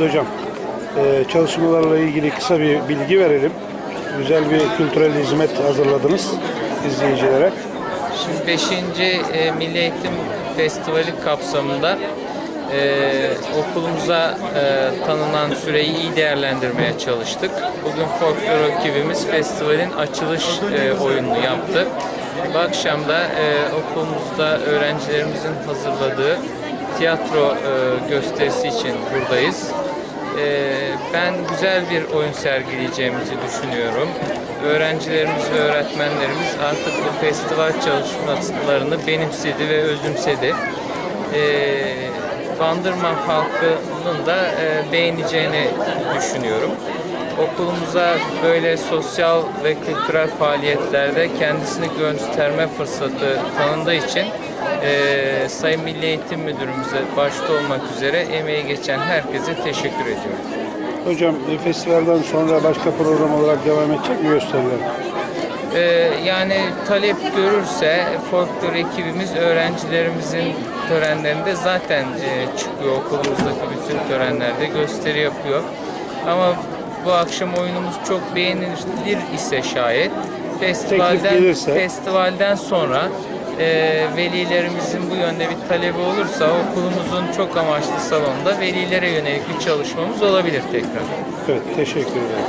Hocam, e, çalışmalarla ilgili kısa bir bilgi verelim. Güzel bir kültürel hizmet hazırladınız izleyicilere. Şimdi 5. E, Milli Eğitim Festivali kapsamında e, okulumuza e, tanınan süreyi iyi değerlendirmeye çalıştık. Bugün folklor ekibimiz festivalin açılış e, oyununu yaptı. Bu akşam da e, okulumuzda öğrencilerimizin hazırladığı tiyatro e, gösterisi için buradayız. Ee, ben güzel bir oyun sergileyeceğimizi düşünüyorum. Öğrencilerimiz ve öğretmenlerimiz artık bu festival çalışmalarını benimsedi ve özümsedi. Ee, Bandırma halkının da e, beğeneceğini düşünüyorum. Okulumuza böyle sosyal ve kültürel faaliyetlerde kendisini gösterme fırsatı tanındığı için e, Sayın Milli Eğitim Müdürümüze başta olmak üzere emeği geçen herkese teşekkür ediyorum. Hocam, e, festivalden sonra başka program olarak devam edecek mi gösteriler? Ee, yani talep görürse folklor ekibimiz öğrencilerimizin törenlerinde zaten e, çıkıyor okulumuzdaki bütün törenlerde gösteri yapıyor. Ama bu akşam oyunumuz çok beğenilir ise şayet festivalden gelirse. festivalden sonra e, velilerimizin bu yönde bir talebi olursa okulumuzun çok amaçlı salonunda velilere yönelik bir çalışmamız olabilir tekrar. Evet, teşekkür ederim.